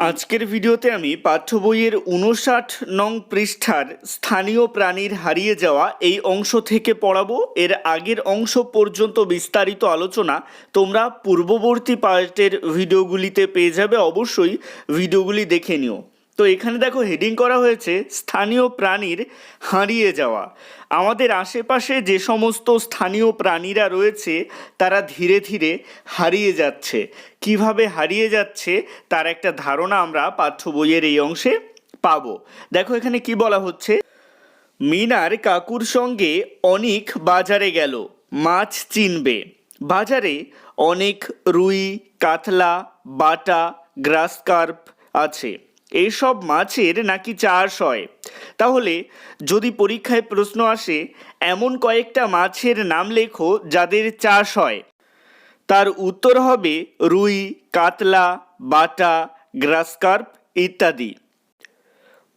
আজকের ভিডিওতে আমি পাঠ্য বইয়ের উনষাট নং পৃষ্ঠার স্থানীয় প্রাণীর হারিয়ে যাওয়া এই অংশ থেকে পড়াবো। এর আগের অংশ পর্যন্ত বিস্তারিত আলোচনা তোমরা পূর্ববর্তী পার্টের ভিডিওগুলিতে পেয়ে যাবে। অবশ্যই ভিডিওগুলি দেখে নিও। তো এখানে দেখো হেডিং করা হয়েছে, স্থানীয় প্রাণীর হারিয়ে যাওয়া। আমাদের আশেপাশে যে সমস্ত স্থানীয় প্রাণীরা রয়েছে, তারা ধীরে ধীরে হারিয়ে যাচ্ছে। কীভাবে হারিয়ে যাচ্ছে, তার একটা ধারণা আমরা পাঠ্য বইয়ের এই অংশে পাবো। দেখো এখানে কি বলা হচ্ছে? মিনার কাকুর সঙ্গে অনেক বাজারে গেল, মাছ চিনবে। বাজারে অনেক রুই, কাতলা, বাটা গ্রাসকার্প আছে। এইসব মাছের নাকি চাষ হয়? তাহলে যদি পরীক্ষায় প্রশ্ন আসে, এমন কয়েকটা মাছের নাম লেখো যাদের চাষ হয়। তার উত্তর হবে রুই, কাতলা, বাটা, গ্রাসকার্প ইত্যাদি।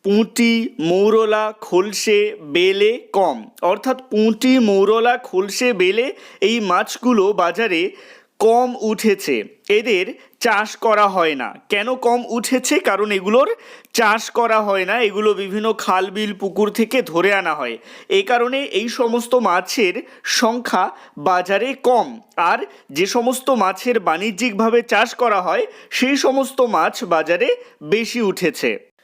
পুঁটি, মৌরলা, খোলসে, বেলে, কম। অর্থাৎ পুঁটি, মৌরলা, খোলসে, বেলে এই মাছগুলো বাজারে কম উঠেছে। এদের চাষ করা হয় না। কেন কম উঠেছে? কারণ এগুলোর চাষ করা হয় না। এগুলো বিভিন্ন খাল, বিল, পুকুর থেকে ধরে আনা হয়। এই কারণে এই সমস্ত মাছের সংখ্যা বাজারে কম। আর যে সমস্ত মাছের বাণিজ্যিকভাবে চাষ করা হয়, সেই সমস্ত মাছ বাজারে বেশি উঠেছে।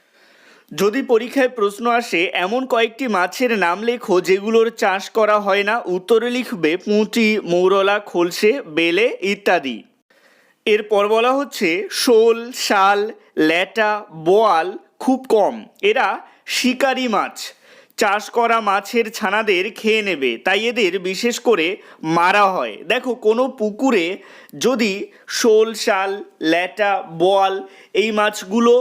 যদি পরীক্ষায় প্রশ্ন আসে, এমন কয়েকটি মাছের নাম লেখো যেগুলোর চাষ করা হয় না। উত্তরে লিখবে পুঁটি, মৌরলা, খোলসে, বেলে ইত্যাদি। এরপর বলা হচ্ছে, শোল, শাল, ল্যাটা, বোয়াল খুব কম। এরা শিকারি মাছ। চাষ করা মাছের ছানাদের খেয়ে নেবে। তাই এদের বিশেষ করে মারা হয়। দেখো, কোনো পুকুরে যদি শোল, শাল, ল্যাটা, বোয়াল এই মাছগুলো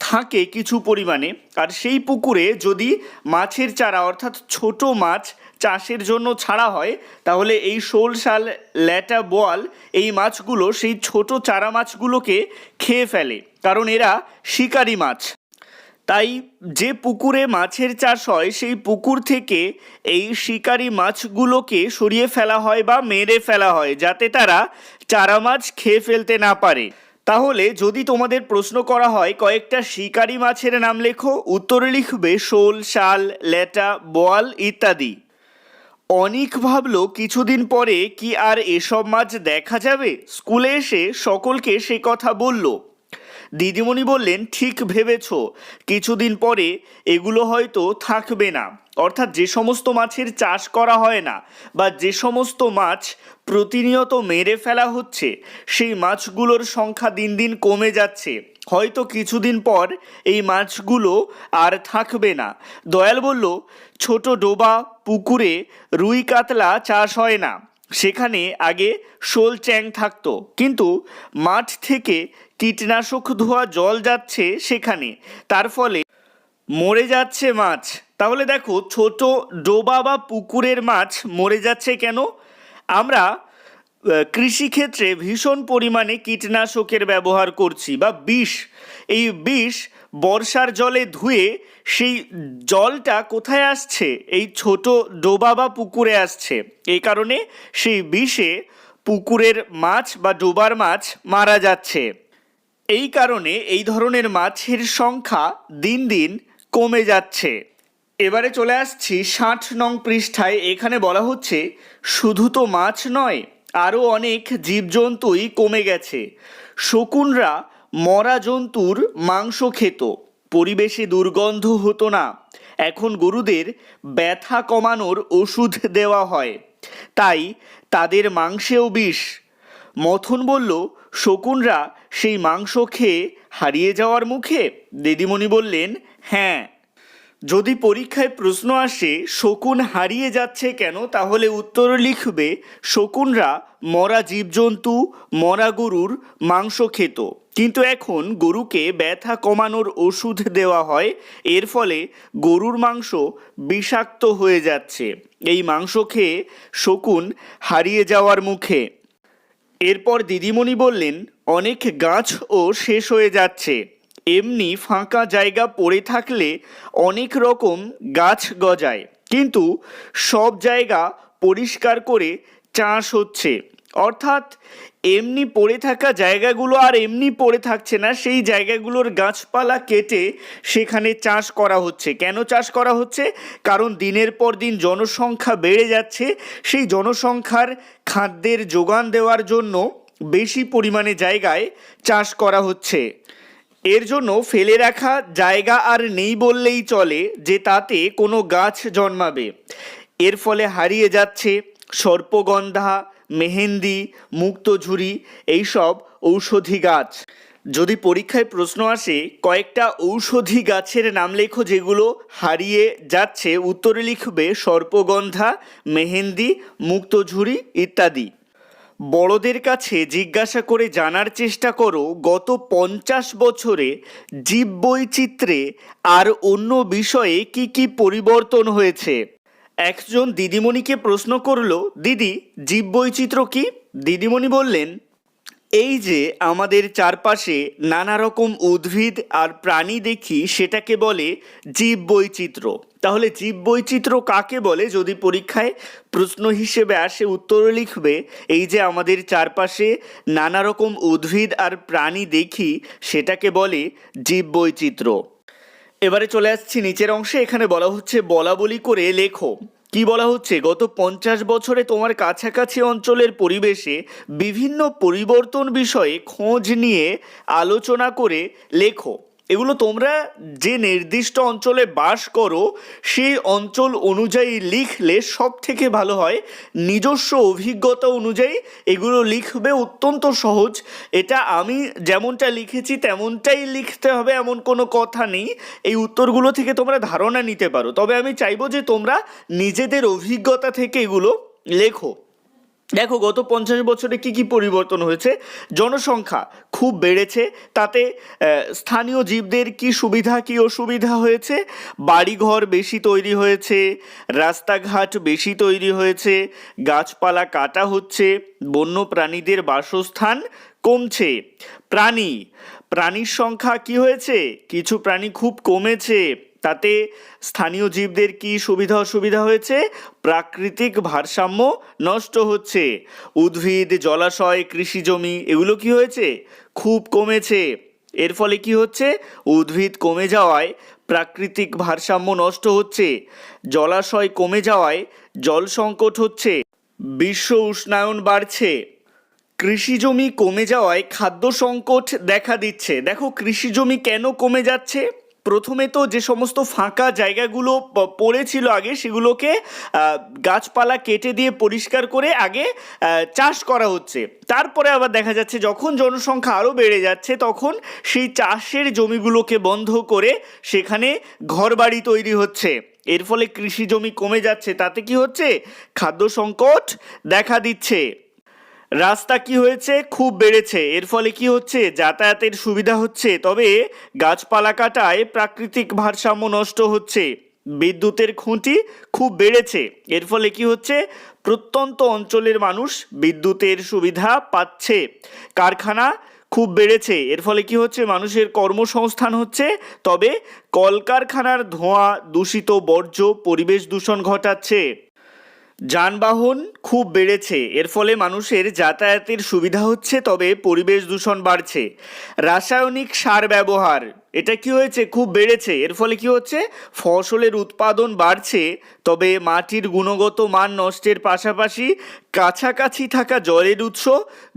থাকে কিছু পরিমাণে, আর সেই পুকুরে যদি মাছের চারা, অর্থাৎ ছোট মাছ চাষের জন্য ছাড়া হয়, তাহলে এই শোল শাল ল্যাটা বোয়াল এই মাছগুলো, সেই ছোট চারা মাছগুলোকে খেয়ে ফেলে, কারণ এরা শিকারি মাছ। তাই যে পুকুরে মাছের চাষ হয়, সেই পুকুর থেকে এই শিকারি মাছগুলোকে সরিয়ে ফেলা হয় বা মেরে ফেলা হয়, যাতে তারা চারা মাছ খেয়ে ফেলতে না পারে। তাহলে যদি তোমাদের প্রশ্ন করা হয়, কয়েকটা শিকারি মাছের নাম লেখো, উত্তরে লিখবে শোল, শাল লেটা বোয়াল ইত্যাদি। অনিক ভাবলো, কিছুদিন পরে কি আর এসব মাছ দেখা যাবে? স্কুলে এসে সকলকে সে কথা বলল। দিদিমণি বললেন, ঠিক ভেবেছ, কিছুদিন পরে এগুলো হয়তো থাকবে না। অর্থাৎ যে সমস্ত মাছের চাষ করা হয় না বা যে সমস্ত মাছ প্রতিনিয়ত মেরে ফেলা হচ্ছে, সেই মাছগুলোর সংখ্যা দিন দিন কমে যাচ্ছে। হয়তো কিছুদিন পর এই মাছগুলো আর থাকবে না। দয়াল বলল, ছোট ডোবা, পুকুরে রুই কাতলা চাষ হয় না। সেখানে আগে শোল চ্যাং থাকতো। কিন্তু মাঠ থেকে কীটনাশক ধোয়া জল যাচ্ছে সেখানে। তার ফলে মরে যাচ্ছে মাছ। তাহলে দেখো, ছোট ডোবা বা পুকুরের মাছ মরে যাচ্ছে কেন? আমরা কৃষিক্ষেত্রে ভীষণ পরিমাণে কীটনাশকের ব্যবহার করছি বা বিষ। এই বিষ বর্ষার জলে ধুয়ে সেই জলটা কোথায় আসছে? এই ছোট ডোবা বা পুকুরে আসছে। এই কারণে সেই বিষে পুকুরের মাছ বা ডোবার মাছ মারা যাচ্ছে। এই কারণে এই ধরনের মাছের সংখ্যা দিন দিন কমে যাচ্ছে। এবারে চলে আসছি ষাট নং পৃষ্ঠায়। এখানে বলা হচ্ছে, শুধু তো মাছ নয় আরও অনেক জীবজন্তুই কমে গেছে। শকুনরা মরা জন্তুর মাংস খেত, পরিবেশে দুর্গন্ধ হতো না। এখন গরুদের ব্যথা কমানোর ওষুধ দেওয়া হয়, তাই তাদের মাংসেও বিষ। মথন বলল শকুনরা সেই মাংস খেয়ে হারিয়ে যাওয়ার মুখে দিদিমণি বললেন হ্যাঁ যদি পরীক্ষায় প্রশ্ন আসে, শকুন হারিয়ে যাচ্ছে কেন, তাহলে উত্তর লিখবে, শকুনরা মরা জীবজন্তু, মরা গরুর মাংস খেত। কিন্তু এখন গরুকে ব্যথা কমানোর ওষুধ দেওয়া হয়, এর ফলে গরুর মাংস বিষাক্ত হয়ে যাচ্ছে। এই মাংস খেয়ে শকুন হারিয়ে যাওয়ার মুখে এরপর দিদিমণি বললেন, অনেক গাছও শেষ হয়ে যাচ্ছে। এমনি ফাঁকা জায়গা পড়ে থাকলে অনেক রকম গাছ গজায়। কিন্তু সব জায়গা পরিষ্কার করে চাষ হচ্ছে। অর্থাৎ এমনি পড়ে থাকা জায়গাগুলো আর এমনি পড়ে থাকছে না, সেই জায়গাগুলোর গাছপালা কেটে সেখানে চাষ করা হচ্ছে। কেন চাষ করা হচ্ছে? কারণ দিনের পর দিন জনসংখ্যা বেড়ে যাচ্ছে, সেই জনসংখ্যার খাদ্যের যোগান দেওয়ার জন্য বেশি পরিমাণে জায়গায় চাষ করা হচ্ছে। এর জন্য ফেলে রাখা জায়গা আর নেই বললেই চলে যে তাতে কোনো গাছ জন্মাবে। এর ফলে হারিয়ে যাচ্ছে সর্পগন্ধা মেহেন্দি, মুক্তঝুরি, এইসব ঔষধি গাছ। যদি পরীক্ষায় প্রশ্ন আসে, কয়েকটা ঔষধি গাছের নাম লেখো যেগুলো হারিয়ে যাচ্ছে, উত্তরে লিখবে সর্পগন্ধা, মেহেন্দি, মুক্তঝুরি ইত্যাদি। বড়দের কাছে জিজ্ঞাসা করে জানার চেষ্টা করো, গত পঞ্চাশ বছরে জীববৈচিত্র্যে আর অন্য বিষয়ে কি কি পরিবর্তন হয়েছে? একজন দিদিমণিকে প্রশ্ন করল, দিদি, জীববৈচিত্র্য কি? দিদিমণি বললেন, এই যে আমাদের চারপাশে নানা রকম উদ্ভিদ আর প্রাণী দেখি, সেটাকে বলে জীববৈচিত্র্য। তাহলে জীববৈচিত্র্য কাকে বলে? যদি পরীক্ষায় প্রশ্ন হিসেবে আসে, উত্তর লিখবে, এই যে আমাদের চারপাশে নানা রকম উদ্ভিদ আর প্রাণী দেখি, সেটাকে বলে জীববৈচিত্র্য। এবারে চলে আসছি নিচের অংশে, এখানে বলা হচ্ছে বলা বলি করে লেখো। কি বলা হচ্ছে? গত পঞ্চাশ বছরে তোমার কাছাকাছি অঞ্চলের পরিবেশে বিভিন্ন পরিবর্তন বিষয়ে খোঁজ নিয়ে আলোচনা করে লেখো। এগুলো তোমরা যে নির্দিষ্ট অঞ্চলে বাস করো, সেই অঞ্চল অনুযায়ী লিখলে সব থেকে ভালো হয়। নিজস্ব অভিজ্ঞতা অনুযায়ী এগুলো লিখবে অত্যন্ত সহজ। এটা আমি যেমনটা লিখেছি, তেমনটাই লিখতে হবে এমন কোনো কথা নেই। এই উত্তরগুলো থেকে তোমরা ধারণা নিতে পারো। তবে আমি চাইব যে তোমরা নিজেদের অভিজ্ঞতা থেকে এগুলো লেখো। দেখো, গত পঞ্চাশ বছরে কি কি পরিবর্তন হয়েছে? জনসংখ্যা খুব বেড়েছে, তাতে স্থানীয় জীবদের কি সুবিধা, কি অসুবিধা হয়েছে? বাড়িঘর বেশি তৈরি হয়েছে, রাস্তাঘাট বেশি তৈরি হয়েছে, গাছপালা কাটা হচ্ছে বন্য প্রাণীদের বাসস্থান কমছে। প্রাণী, প্রাণীর সংখ্যা কি হয়েছে? কিছু প্রাণী খুব কমেছে। তাতে স্থানীয় জীবদের কি সুবিধা অসুবিধা হয়েছে? প্রাকৃতিক ভারসাম্য নষ্ট হচ্ছে। উদ্ভিদ, জলাশয় কৃষি জমি এগুলো কি হয়েছে? খুব কমেছে। এর ফলে কি হচ্ছে? উদ্ভিদ কমে যাওয়ায় প্রাকৃতিক ভারসাম্য নষ্ট হচ্ছে। জলাশয় কমে যাওয়ায় জল সংকট হচ্ছে। বিশ্ব উষ্ণায়ন বাড়ছে। কৃষি জমি কমে যাওয়ায় খাদ্য সংকট দেখা দিচ্ছে। দেখো কৃষি জমি কেন কমে যাচ্ছে? প্রথমে তো যে সমস্ত ফাঁকা জায়গাগুলো পড়েছিল আগে, সেগুলোকে গাছপালা কেটে দিয়ে পরিষ্কার করে আগে চাষ করা হচ্ছে। তারপরে আবার দেখা যাচ্ছে যখন জনসংখ্যা আরও বেড়ে যাচ্ছে, তখন সেই চাষের জমিগুলোকে বন্ধ করে সেখানে ঘরবাড়ি তৈরি হচ্ছে। এর ফলে কৃষি জমি কমে যাচ্ছে। তাতে কি হচ্ছে? খাদ্য সংকট দেখা দিচ্ছে। রাস্তা কি হয়েছে? খুব বেড়েছে। এর ফলে কি হচ্ছে? যাতায়াতের সুবিধা হচ্ছে, তবে গাছপালা কাটায় প্রাকৃতিক ভারসাম্য নষ্ট হচ্ছে। বিদ্যুতের খুঁটি খুব বেড়েছে। এর ফলে কি হচ্ছে? প্রত্যন্ত অঞ্চলের মানুষ বিদ্যুতের সুবিধা পাচ্ছে। কারখানা খুব বেড়েছে। এর ফলে কি হচ্ছে? মানুষের কর্মসংস্থান হচ্ছে। তবে কলকারখানার ধোঁয়া, দূষিত বর্জ্য, পরিবেশ দূষণ ঘটাচ্ছে। যানবাহন খুব বেড়েছে। এর ফলে মানুষের যাতায়াতের সুবিধা হচ্ছে, তবে পরিবেশ দূষণ বাড়ছে। রাসায়নিক সার ব্যবহার, এটা কি হয়েছে? খুব বেড়েছে। এর ফলে কি হচ্ছে? ফসলের উৎপাদন বাড়ছে, তবে মাটির গুণগত মান নষ্টের পাশাপাশি কাছাকাছি থাকা জলের উৎস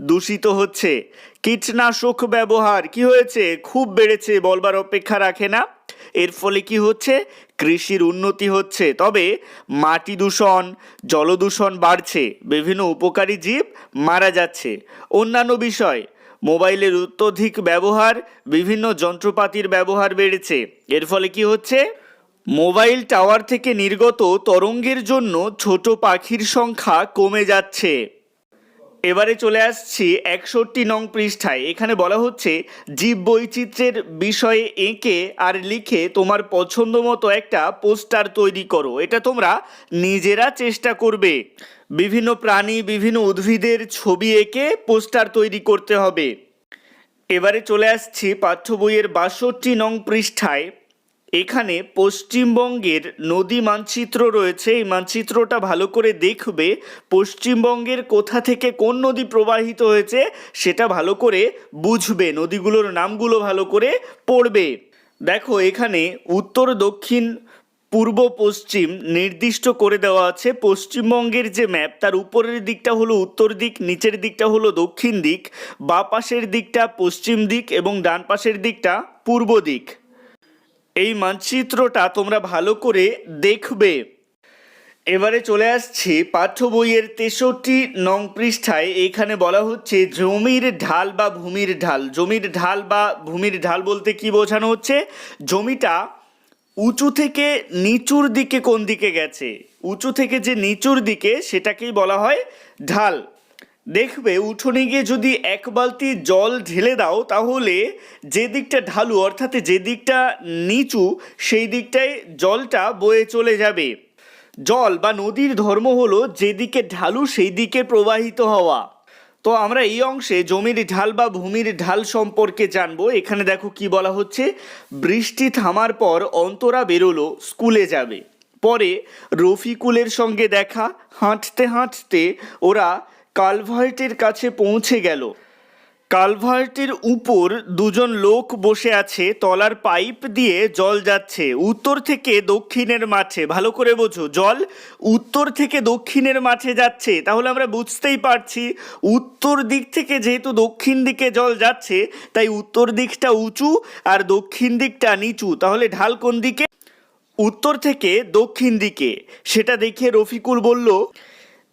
দূষিত হচ্ছে। কীটনাশক ব্যবহার কি হয়েছে? খুব বেড়েছে বলবার অপেক্ষা রাখে না। এর ফলে কি হচ্ছে? কৃষির উন্নতি হচ্ছে, তবে মাটি দূষণ, জলদূষণ বাড়ছে, বিভিন্ন উপকারী জীব মারা যাচ্ছে। অন্যান্য বিষয়, মোবাইলের অত্যধিক ব্যবহার, বিভিন্ন যন্ত্রপাতির ব্যবহার বেড়েছে। এর ফলে কি হচ্ছে? মোবাইল টাওয়ার থেকে নির্গত তরঙ্গের জন্য ছোট পাখির সংখ্যা কমে যাচ্ছে। এবারে চলে আসছি একষট্টি নং পৃষ্ঠায়। এখানে বলা হচ্ছে, জীব বৈচিত্র্যের বিষয়ে এঁকে আর লিখে তোমার পছন্দ মতো একটা পোস্টার তৈরি করো। এটা তোমরা নিজেরা চেষ্টা করবে। বিভিন্ন প্রাণী, বিভিন্ন উদ্ভিদের ছবি এঁকে পোস্টার তৈরি করতে হবে। এবারে চলে আসছি পাঠ্য বইয়ের বাষট্টি নং পৃষ্ঠায়। এখানে পশ্চিমবঙ্গের নদী মানচিত্র রয়েছে। এই মানচিত্রটা ভালো করে দেখবে, পশ্চিমবঙ্গের কোথা থেকে কোন নদী প্রবাহিত হয়েছে সেটা ভালো করে বুঝবে, নদীগুলোর নামগুলো ভালো করে পড়বে। দেখো, এখানে উত্তর, দক্ষিণ, পূর্ব, পশ্চিম নির্দিষ্ট করে দেওয়া আছে। পশ্চিমবঙ্গের যে ম্যাপ, তার উপরের দিকটা হলো উত্তর দিক, নিচের দিকটা হলো দক্ষিণ দিক, বা পাশের দিকটা পশ্চিম দিক এবং ডান পাশের দিকটা পূর্ব দিক। এই মানচিত্রটা তোমরা ভালো করে দেখবে। এবারে চলে আসছি পাঠ্য বইয়ের তেষট্টি নং পৃষ্ঠায়। এখানে বলা হচ্ছে জমির ঢাল বা ভূমির ঢাল। জমির ঢাল বা ভূমির ঢাল বলতে কি বোঝানো হচ্ছে? জমিটা উঁচু থেকে নিচুর দিকে কোন দিকে গেছে? উঁচু থেকে যে নিচুর দিকে সেটাকেই বলা হয় ঢাল। দেখবে উঠোনে গিয়ে যদি এক বালতি জল ঢেলে দাও, তাহলে যে দিকটা ঢালু, অর্থাৎ যে দিকটা নিচু, সেই দিকটায় জলটা বয়ে চলে যাবে। জল বা নদীর ধর্ম হলো যেদিকে ঢালু, সেই দিকে প্রবাহিত হওয়া। তো আমরা এই অংশে জমির ঢাল বা ভূমির ঢাল সম্পর্কে জানব। এখানে দেখো কি বলা হচ্ছে, বৃষ্টি থামার পর অন্তরা বেরোলো, স্কুলে যাবে। পরে রফিকুলের সঙ্গে দেখা, হাঁটতে হাঁটতে ওরা কালভার্টের কাছে পৌঁছে গেল। কালভার্টের উপর দুজন লোক বসে আছে, তলার পাইপ দিয়ে জল যাচ্ছে। উত্তর থেকে দক্ষিণের মাঠে, ভালো করে বোঝো, জল উত্তর থেকে দক্ষিণের মাঠে যাচ্ছে। তাহলে আমরা বুঝতেই পারছি, উত্তর দিক থেকে যেহেতু দক্ষিণ দিকে জল যাচ্ছে, তাই উত্তর দিকটা উঁচু আর দক্ষিণ দিকটা নিচু। তাহলে ঢাল কোন দিকে? উত্তর থেকে দক্ষিণ দিকে। সেটা দেখে রফিকুল বলল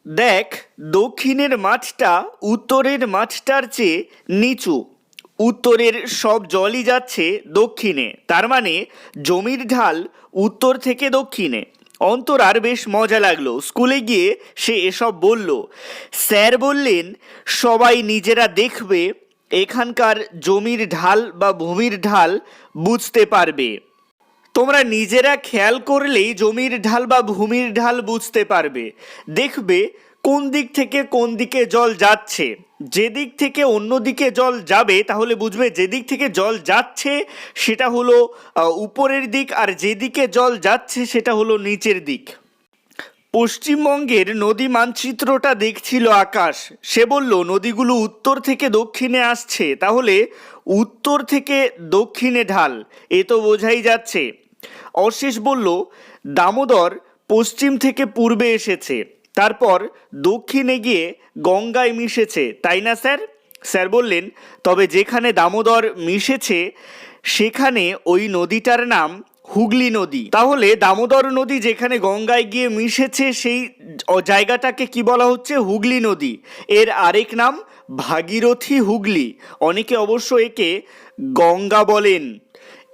দেখ, দক্ষিণের মাঠটা উত্তরের মাঠটার চেয়ে নিচু। উত্তরের সব জলই যাচ্ছে দক্ষিণে। তার মানে জমির ঢাল উত্তর থেকে দক্ষিণে। অন্তর আর বেশ মজা লাগল। স্কুলে গিয়ে সে এসব বলল। স্যার বললেন, সবাই নিজেরা দেখবে, এখানকার জমির ঢাল বা ভূমির ঢাল বুঝতে পারবে। তোমরা নিজেরা খেয়াল করলেই জমির ঢাল বা ভূমির ঢাল বুঝতে পারবে। দেখবে কোন দিক থেকে কোন দিকে জল যাচ্ছে। যেদিক থেকে অন্য দিকে জল যাবে, তাহলে বুঝবে যেদিক থেকে জল যাচ্ছে সেটা হলো উপরের দিক আর যেদিকে জল যাচ্ছে সেটা হলো নিচের দিক। পশ্চিমবঙ্গের নদী মানচিত্রটা দেখছিল আকাশ। সে বলল, নদীগুলো উত্তর থেকে দক্ষিণে আসছে, তাহলে উত্তর থেকে দক্ষিণে ঢাল। এ তো বোঝাই যাচ্ছে। অশেষ বলল, দামোদর পশ্চিম থেকে পূর্বে এসেছে। তারপর দক্ষিণে গিয়ে গঙ্গায় মিশেছে। তাই না, স্যার? স্যার বললেন, তবে যেখানে দামোদর মিশেছে, সেখানে ওই নদীটার নাম হুগলি নদী। তাহলে দামোদর নদী যেখানে গঙ্গায় গিয়ে মিশেছে, সেই জায়গাটাকে কি বলা হচ্ছে? হুগলি নদী। এর আরেক নাম ভাগীরথী হুগলি। অনেকে অবশ্য একে গঙ্গা বলেন।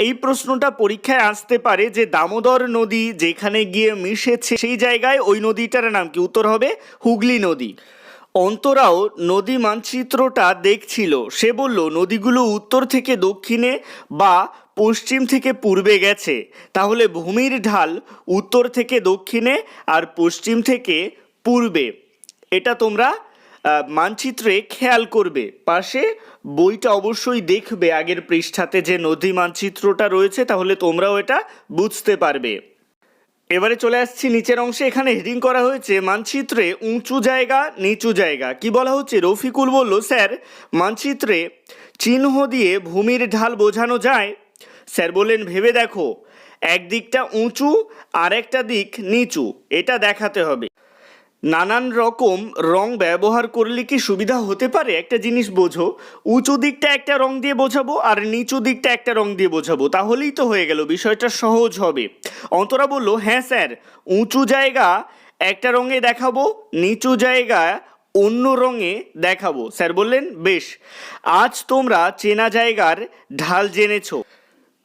এই প্রশ্নটা পরীক্ষায় আসতে পারে যে দামোদর নদী যেখানে গিয়ে মিশেছে, সেই জায়গায় ওই নদীটার নাম কি? উত্তর হবে হুগলি নদী। অন্তরাও নদী মানচিত্রটা দেখছিল। সে বলল, নদীগুলো উত্তর থেকে দক্ষিণে বা পশ্চিম থেকে পূর্বে গেছে। তাহলে ভূমির ঢাল উত্তর থেকে দক্ষিণে আর পশ্চিম থেকে পূর্বে। এটা তোমরা মানচিত্রে খেয়াল করবে। পাশে বইটা অবশ্যই দেখবে আগের পৃষ্ঠাতে যে নদী মানচিত্রটা রয়েছে, তাহলে তোমরাও এটা বুঝতে পারবে। এবারে চলে আসছি নিচের অংশে, এখানে হেডিং করা হয়েছে, মানচিত্রে উঁচু জায়গা, নিচু জায়গা। কি বলা হচ্ছে? রফিকুল বলল, স্যার, মানচিত্রে চিহ্ন দিয়ে ভূমির ঢাল বোঝানো যায়। স্যার বললেন, ভেবে দেখো, একদিকটা উঁচু আর একটা দিক নিচু, এটা দেখাতে হবে। নানান রকম রং ব্যবহার করলে কি সুবিধা হতে পারে? একটা জিনিস বোঝো, উঁচু দিকটা একটা রং দিয়ে বোঝাবো আর নিচু দিকটা একটা রং দিয়ে বোঝাবো। তাহলেই তো হয়ে গেল, বিষয়টা সহজ হবে। অন্তরা বলল হ্যাঁ স্যার, উঁচু জায়গা একটা রঙে দেখাবো, নিচু জায়গা অন্য রঙে দেখাবো। স্যার বললেন, বেশ, আজ তোমরা চেনা জায়গার ঢাল জেনেছো।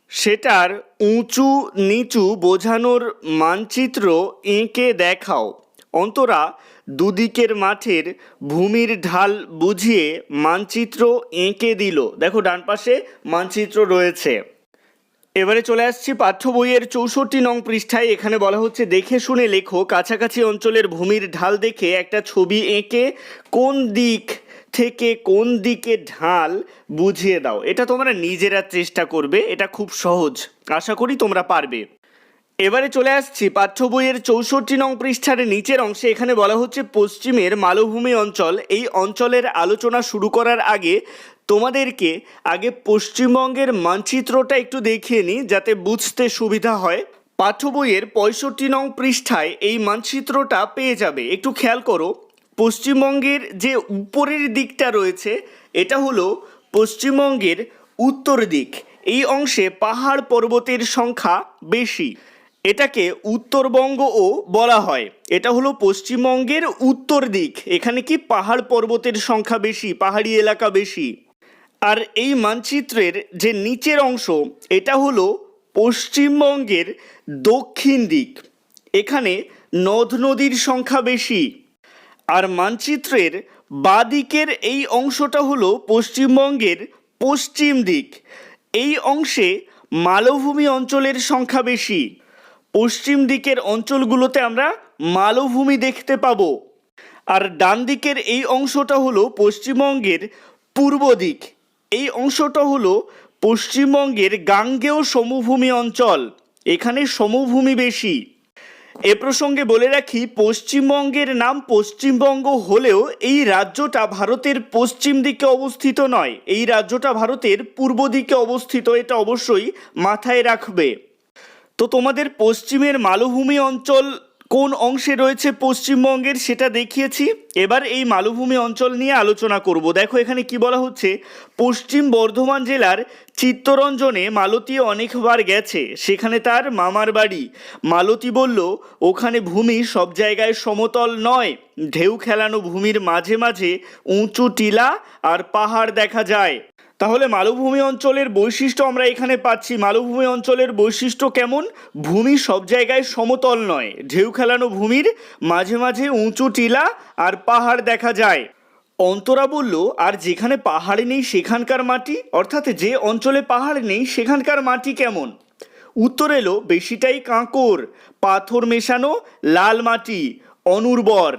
সেটার উঁচু নিচু বোঝানোর মানচিত্র এঁকে দেখাও। অন্তরা দুদিকের মাঠের ভূমির ঢাল বুঝিয়ে মানচিত্র এঁকে দিল। দেখো ডান পাশে মানচিত্র রয়েছে। এবারে চলে আসছি পাঠ্য বইয়ের চৌষট্টি নং পৃষ্ঠায়। এখানে বলা হচ্ছে, দেখে শুনে লেখো, কাছাকাছি অঞ্চলের ভূমির ঢাল দেখে একটা ছবি এঁকে কোন দিক থেকে কোন দিকে ঢাল বুঝিয়ে দাও। এটা তোমরা নিজেরা চেষ্টা করবে, এটা খুব সহজ। আশা করি তোমরা পারবে। এবারে চলে আসছি পাঠ্য বইয়ের চৌষট্টি নং পৃষ্ঠার নিচের অংশে। এখানে বলা হচ্ছে পশ্চিমের মালভূমি অঞ্চল। এই অঞ্চলের আলোচনা শুরু করার আগে তোমাদেরকে আগে পশ্চিমবঙ্গের মানচিত্রটা একটু দেখিয়ে নিই, যাতে বুঝতে সুবিধা হয়। পাঠ্য বইয়ের পঁয়ষট্টি নং পৃষ্ঠায় এই মানচিত্রটা পেয়ে যাবে। একটু খেয়াল করো, পশ্চিমবঙ্গের যে উপরের দিকটা রয়েছে, এটা হলো পশ্চিমবঙ্গের উত্তর দিক। এই অংশে পাহাড় পর্বতের সংখ্যা বেশি। এটাকে উত্তরবঙ্গও বলা হয়। এটা হলো পশ্চিমবঙ্গের উত্তর দিক। এখানে কি পাহাড় পর্বতের সংখ্যা বেশি, পাহাড়ি এলাকা বেশি? আর এই মানচিত্রের যে নিচের অংশ, এটা হলো পশ্চিমবঙ্গের দক্ষিণ দিক। এখানে নদ নদীর সংখ্যা বেশি। আর মানচিত্রের বাদিকের এই অংশটা হলো পশ্চিমবঙ্গের পশ্চিম দিক। এই অংশে মালভূমি অঞ্চলের সংখ্যা বেশি। পশ্চিম দিকের অঞ্চলগুলোতে আমরা মালভূমি দেখতে পাবো। আর ডান দিকের এই অংশটা হলো পশ্চিমবঙ্গের পূর্ব দিক। এই অংশটা হলো পশ্চিমবঙ্গের গাঙ্গেয় সমভূমি অঞ্চল। এখানে সমভূমি বেশি। এ প্রসঙ্গে বলে রাখি, পশ্চিমবঙ্গের নাম পশ্চিমবঙ্গ হলেও এই রাজ্যটা ভারতের পশ্চিম দিকে অবস্থিত নয়। এই রাজ্যটা ভারতের পূর্ব দিকে অবস্থিত, এটা অবশ্যই মাথায় রাখবে। তো তোমাদের পশ্চিমের মালভূমি অঞ্চল কোন অংশে রয়েছে পশ্চিমবঙ্গের সেটা দেখিয়েছি। এবার এই মালভূমি অঞ্চল নিয়ে আলোচনা করব। দেখো এখানে কি বলা হচ্ছে, পশ্চিম বর্ধমান জেলার চিত্তরঞ্জনে মালতী অনেকবার গেছে। সেখানে তার মামার বাড়ি। মালতী বলল, ওখানে ভূমি সব জায়গায় সমতল নয়। ঢেউ খেলানো ভূমির মাঝে মাঝে উঁচু টিলা আর পাহাড় দেখা যায়। তাহলে মালভূমি অঞ্চলের বৈশিষ্ট্য আমরা এখানে পাচ্ছি। মালভূমি অঞ্চলের বৈশিষ্ট্য কেমন? ভূমি সব জায়গায় সমতল নয়। ঢেউ খেলানো ভূমির মাঝে মাঝে উঁচু টিলা আর পাহাড় দেখা যায়। অন্তরা বলল, আর যেখানে পাহাড় নেই সেখানকার মাটি? অর্থাৎ যে অঞ্চলে পাহাড় নেই সেখানকার মাটি কেমন? উত্তর এলো, বেশিটাই কাঁকর, পাথর মেশানো, লাল মাটি, অনুর্বর।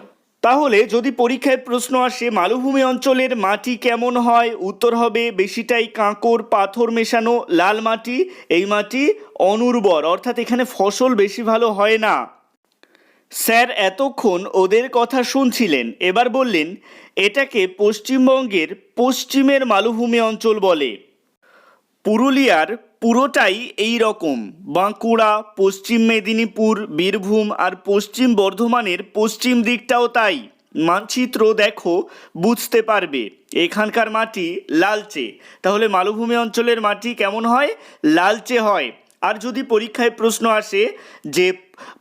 তাহলে যদি পরীক্ষায় প্রশ্ন আসে, মালভূমি অঞ্চলের মাটি কেমন হয়? উত্তর হবে, বেশিটাই কাঁকর, পাথর মেশানো, লাল মাটি। এই মাটি অনুর্বর, অর্থাৎ এখানে ফসল বেশি ভালো হয় না। স্যার, এতক্ষণ ওদের কথা শুনছিলেন। এবার বললেন, এটাকে পশ্চিমবঙ্গের পশ্চিমের মালভূমি অঞ্চল বলে। পুরুলিয়ার পুরোটাই এই রকম। বাঁকুড়া, পশ্চিম মেদিনীপুর, বীরভূম আর পশ্চিম বর্ধমানের পশ্চিম দিকটাও তাই। মানচিত্র দেখো, বুঝতে পারবে। এখানকার মাটি লালচে। তাহলে মালভূমি অঞ্চলের মাটি কেমন হয়? লালচে হয়। আর যদি পরীক্ষায় প্রশ্ন আসে যে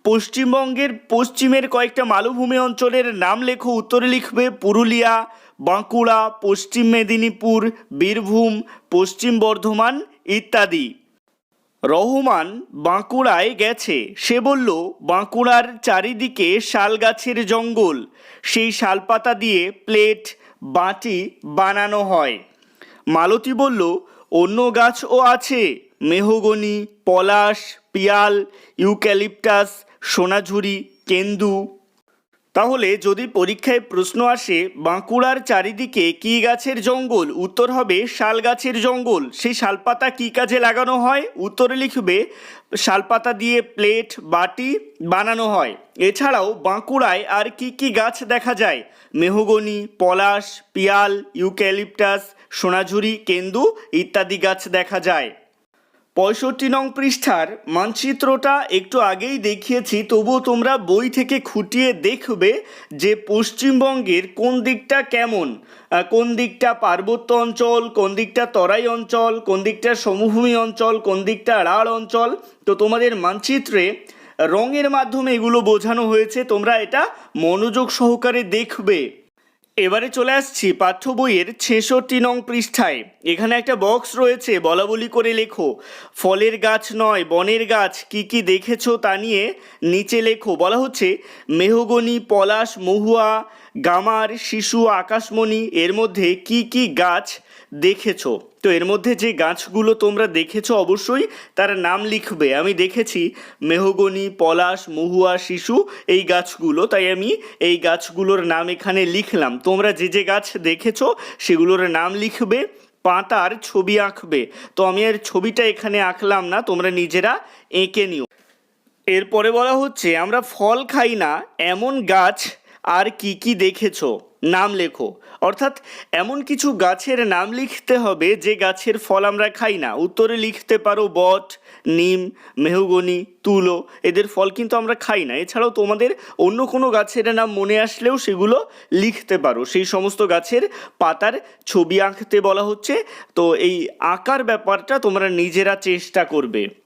পশ্চিমবঙ্গের পশ্চিমের কয়েকটা মালভূমি অঞ্চলের নাম লেখো, উত্তরে লিখবে পুরুলিয়া, বাঁকুড়া, পশ্চিম মেদিনীপুর, বীরভূম, পশ্চিম বর্ধমান ইত্যাদি। রহমান বাঁকুড়ায় গেছে। সে বলল, বাঁকুড়ার চারিদিকে শাল গাছের জঙ্গল। সেই শালপাতা দিয়ে প্লেট, বাটি বানানো হয়। মালতী বলল, অন্য গাছও আছে। মেহগনি, পলাশ, পিয়াল, ইউক্যালিপটাস, সোনাঝুরি, কেন্দু তাহলে যদি পরীক্ষায় প্রশ্ন আসে, বাঁকুড়ার চারিদিকে কী গাছের জঙ্গল? উত্তর হবে শাল গাছের জঙ্গল। সেই শালপাতা কী কাজে লাগানো হয়? উত্তরে লিখবে, শালপাতা দিয়ে প্লেট, বাটি বানানো হয়। এছাড়াও বাঁকুড়ায় আর কি কি গাছ দেখা যায়? মেহগনি, পলাশ, পিয়াল, ইউক্যালিপটাস, সোনাঝুরি, কেন্দু ইত্যাদি গাছ দেখা যায়। পঁয়ষট্টি নং পৃষ্ঠার মানচিত্রটা একটু আগেই দেখিয়েছি তবুও তোমরা বই থেকে খুঁটিয়ে দেখবে যে পশ্চিমবঙ্গের কোন দিকটা কেমন। কোন দিকটা পার্বত্য অঞ্চল, কোন দিকটা তরাই অঞ্চল, কোন দিকটা সমভূমি অঞ্চল, কোন দিকটা রাঢ় অঞ্চল। তো তোমাদের মানচিত্রে রঙের মাধ্যমে এগুলো বোঝানো হয়েছে, তোমরা এটা মনোযোগ সহকারে দেখবে। এবারে চলে আসছি পাঠ্য বইয়ের ছেষট্টি নং পৃষ্ঠায়। এখানে একটা বক্স রয়েছে, বলা বলি করে লেখো। ফলের গাছ নয়, বনের গাছ, কি কি দেখেছ তা নিয়ে নিচে লেখো। বলা হচ্ছে, মেহগনি, পলাশ, মহুয়া, গামার, শিশু, আকাশমণি, এর মধ্যে কি কি গাছ দেখেছ। তো এর মধ্যে যে গাছগুলো তোমরা দেখেছ অবশ্যই তার নাম লিখবে। আমি দেখেছি মেহগনি, পলাশ, মহুয়া, শিশু এই গাছগুলো। তাই আমি এই গাছগুলোর নাম এখানে লিখলাম। তোমরা যে যে গাছ দেখেছ সেগুলোর নাম লিখবে, পাতার ছবি আঁকবে। তো আমি আর ছবিটা এখানে আঁকলাম না, তোমরা নিজেরা এঁকে নিও। এরপরে বলা হচ্ছে, আমরা ফল খাই না, এমন গাছ আর কি কি দেখেছ? নাম লেখো। অর্থাৎ এমন কিছু গাছের নাম লিখতে হবে যে গাছের ফল আমরা খাই না। উত্তরে লিখতে পারো বট, নিম, মেহগনি, তুলো, এদের ফল কিন্তু আমরা খাই না। এছাড়াও তোমাদের অন্য কোনো গাছের নাম মনে আসলেও সেগুলো লিখতে পারো। সেই সমস্ত গাছের পাতার ছবি আঁকতে বলা হচ্ছে। তো এই আঁকার ব্যাপারটা তোমরা নিজেরা চেষ্টা করবে।